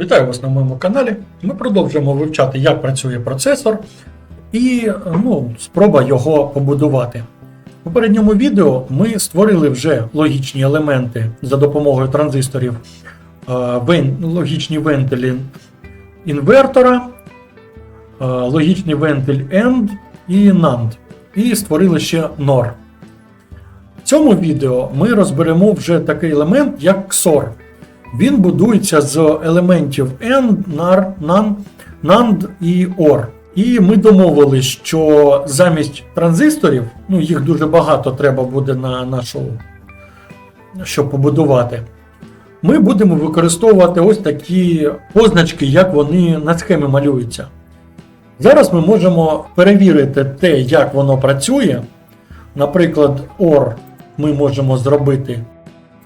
Вітаю вас на моєму каналі. Ми продовжуємо вивчати, як працює процесор і ну, спроба його побудувати. У попередньому відео ми створили вже логічні елементи за допомогою транзисторів, е, логічні вентилі інвертора, е, логічний вентиль AND і NAND. І створили ще NOR. В цьому відео ми розберемо вже такий елемент, як XOR. Він будується з елементів AND, NAR, NAND, NAND і OR. І ми домовились, що замість транзисторів, ну їх дуже багато треба буде на нашу, щоб побудувати. Ми будемо використовувати ось такі позначки, як вони на схемі малюються. Зараз ми можемо перевірити те, як воно працює. Наприклад, OR ми можемо зробити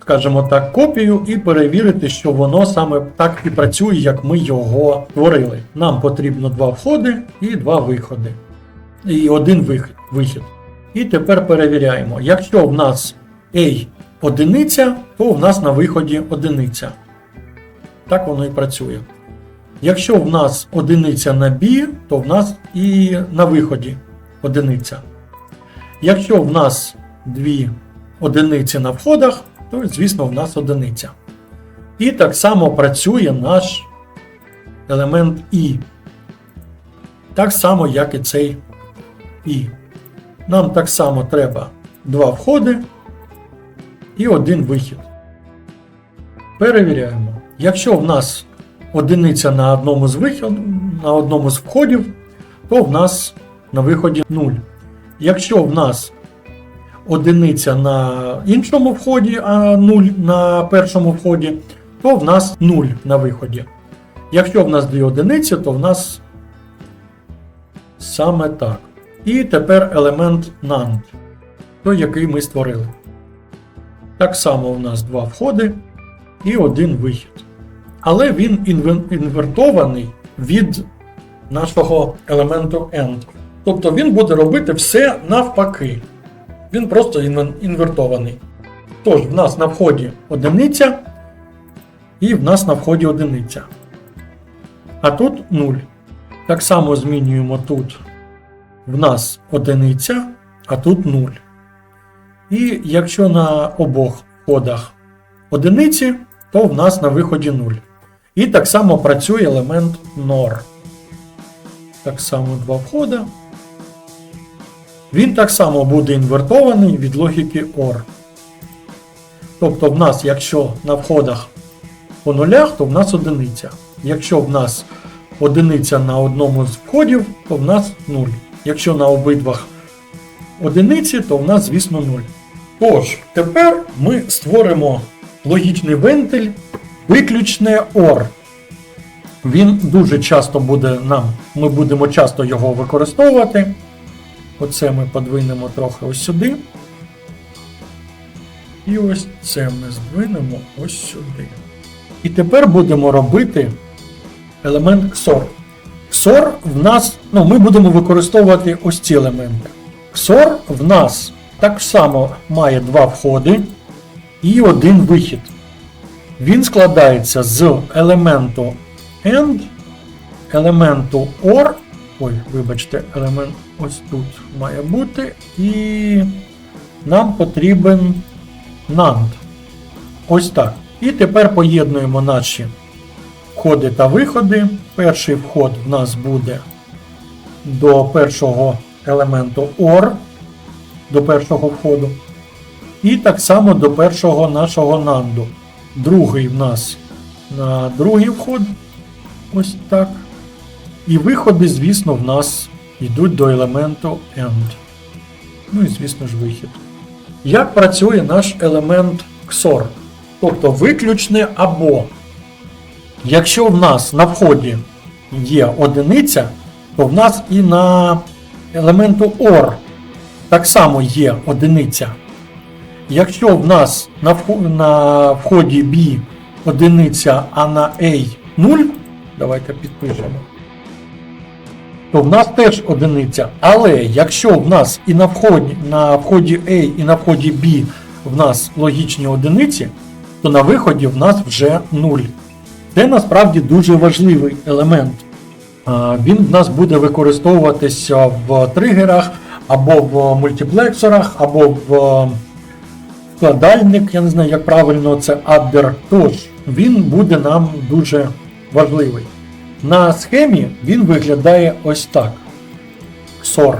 скажімо так, копію і перевірити, що воно саме так і працює, як ми його творили. Нам потрібно два входи і два виходи. І один вихід. І тепер перевіряємо. Якщо в нас A одиниця, то в нас на виході одиниця. Так воно і працює. Якщо в нас одиниця на B, то в нас і на виході одиниця. Якщо в нас дві одиниці на входах, то, звісно, в нас одиниця. І так само працює наш елемент І. Так само, як і цей І. Нам так само треба два входи і один вихід. Перевіряємо. Якщо в нас одиниця на одному з вихід, на одному з входів, то в нас на виході 0. Якщо в нас одиниця на іншому вході, а 0 на першому вході, то в нас 0 на виході. Якщо в нас дві одиниці, то в нас саме так. І тепер елемент NAND, той, який ми створили. Так само у нас два входи і один вихід. Але він інвертований від нашого елементу AND. Тобто він буде робити все навпаки. Він просто інвертований. Тож, в нас на вході одиниця, і в нас на вході одиниця. А тут 0. Так само змінюємо тут в нас одиниця, а тут 0. І якщо на обох входах одиниці, то в нас на виході 0. І так само працює елемент NOR. Так само два входа. Він так само буде інвертований від логіки OR. Тобто в нас, якщо на входах по нулях, то в нас одиниця. Якщо в нас одиниця на одному з входів, то в нас 0. Якщо на обидвах одиниці, то в нас, звісно, 0. Тож, тепер ми створимо логічний вентиль виключне OR. Він дуже часто буде нам, ми будемо часто його використовувати. Оце ми подвинемо трохи ось сюди. І ось це ми здвинемо ось сюди. І тепер будемо робити елемент XOR. XOR в нас, ну, ми будемо використовувати ось ці елементи. XOR в нас так само має два входи і один вихід. Він складається з елементу AND, елементу OR Ой, вибачте, елемент ось тут має бути. І нам потрібен NAND. Ось так. І тепер поєднуємо наші входи та виходи. Перший вход в нас буде до першого елементу OR, до першого входу. І так само до першого нашого NAND. Другий в нас на другий вход. Ось так. І виходи, звісно, в нас йдуть до елементу AND. Ну і, звісно ж, вихід. Як працює наш елемент XOR? Тобто виключне або. Якщо в нас на вході є одиниця, то в нас і на елементу OR так само є одиниця. Якщо в нас на вході B одиниця, а на A 0, давайте підпишемо то в нас теж одиниця. Але якщо в нас і на вході, на вході A, і на вході B в нас логічні одиниці, то на виході в нас вже 0. Це насправді дуже важливий елемент. Він в нас буде використовуватися в тригерах, або в мультиплексорах, або в е, складальник, я не знаю, як правильно це аддер. Тож він буде нам дуже важливий. На схемі він виглядає ось так. XOR.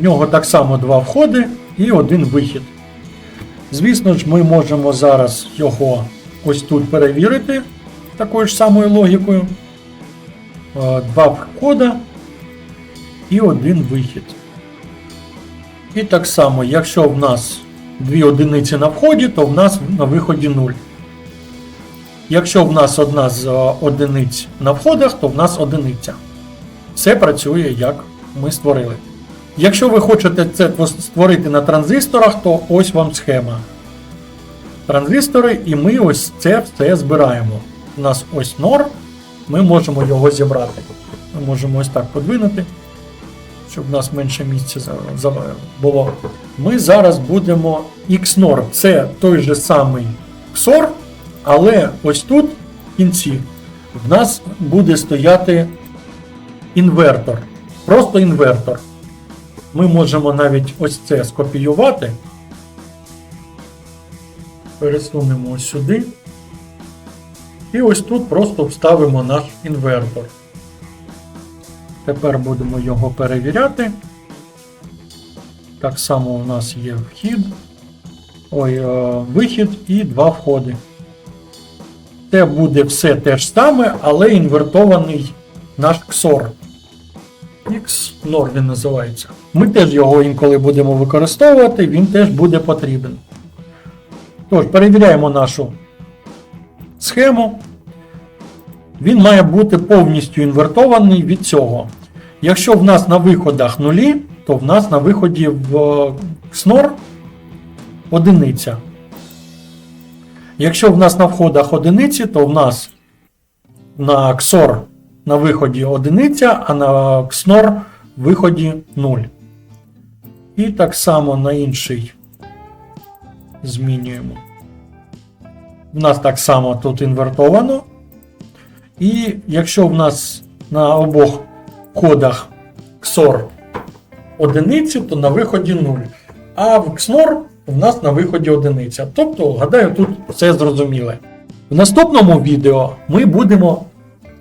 В нього так само два входи і один вихід. Звісно ж, ми можемо зараз його ось тут перевірити такою ж самою логікою. Е, Два входа і один вихід. І так само, якщо в нас дві одиниці на вході, то в нас на виході 0. Якщо в нас одна з е, одиниць на входах, то в нас одиниця. Все працює, як ми створили. Якщо ви хочете це створити на транзисторах, то ось вам схема. Транзистори, і ми ось це все збираємо. У нас ось NOR, ми можемо його зібрати. Ми можемо ось так подвинути, щоб в нас менше місця було. Ми зараз будемо XNOR. Це той же самий XOR, але ось тут в кінці в нас буде стояти інвертор. Просто інвертор. Ми можемо навіть ось це скопіювати. Пересунемо ось сюди. І ось тут просто вставимо наш інвертор. Тепер будемо його перевіряти. Так само у нас є вхід, ой, е, вихід і два входи. Це буде все те ж саме, але інвертований наш XOR. XNOR він називається. Ми теж його інколи будемо використовувати, він теж буде потрібен. Тож, перевіряємо нашу схему. Він має бути повністю інвертований від цього. Якщо в нас на виходах нулі, то в нас на виході в е, XNOR одиниця. Якщо в нас на входах одиниці, то в нас на XOR на виході одиниця, а на XNOR виході 0. І так само на інший змінюємо. В нас так само тут інвертовано. І якщо в нас на обох кодах XOR одиниці, то на виході 0. А в XNOR в нас на виході одиниця. Тобто, гадаю, тут все зрозуміле. В наступному відео ми будемо.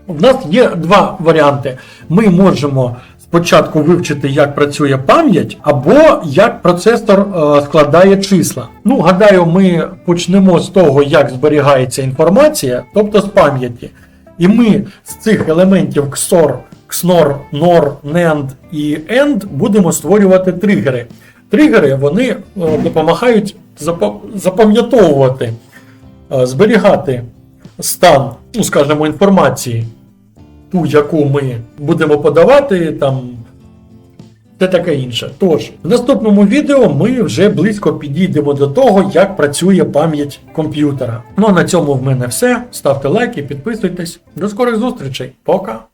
У нас є два варіанти. Ми можемо спочатку вивчити, як працює пам'ять, або як процесор е, складає числа. Ну, гадаю, ми почнемо з того, як зберігається інформація, тобто з пам'яті. І ми з цих елементів XOR, XNOR, NOR, NAND і AND будемо створювати тригери. Тригери вони е, допомагають запам'ятовувати, е, зберігати стан, ну, скажімо, інформації, ту, яку ми будемо подавати, там. Те таке інше. Тож, в наступному відео ми вже близько підійдемо до того, як працює пам'ять комп'ютера. Ну а на цьому в мене все. Ставте лайки, підписуйтесь. До скорих зустрічей. Пока!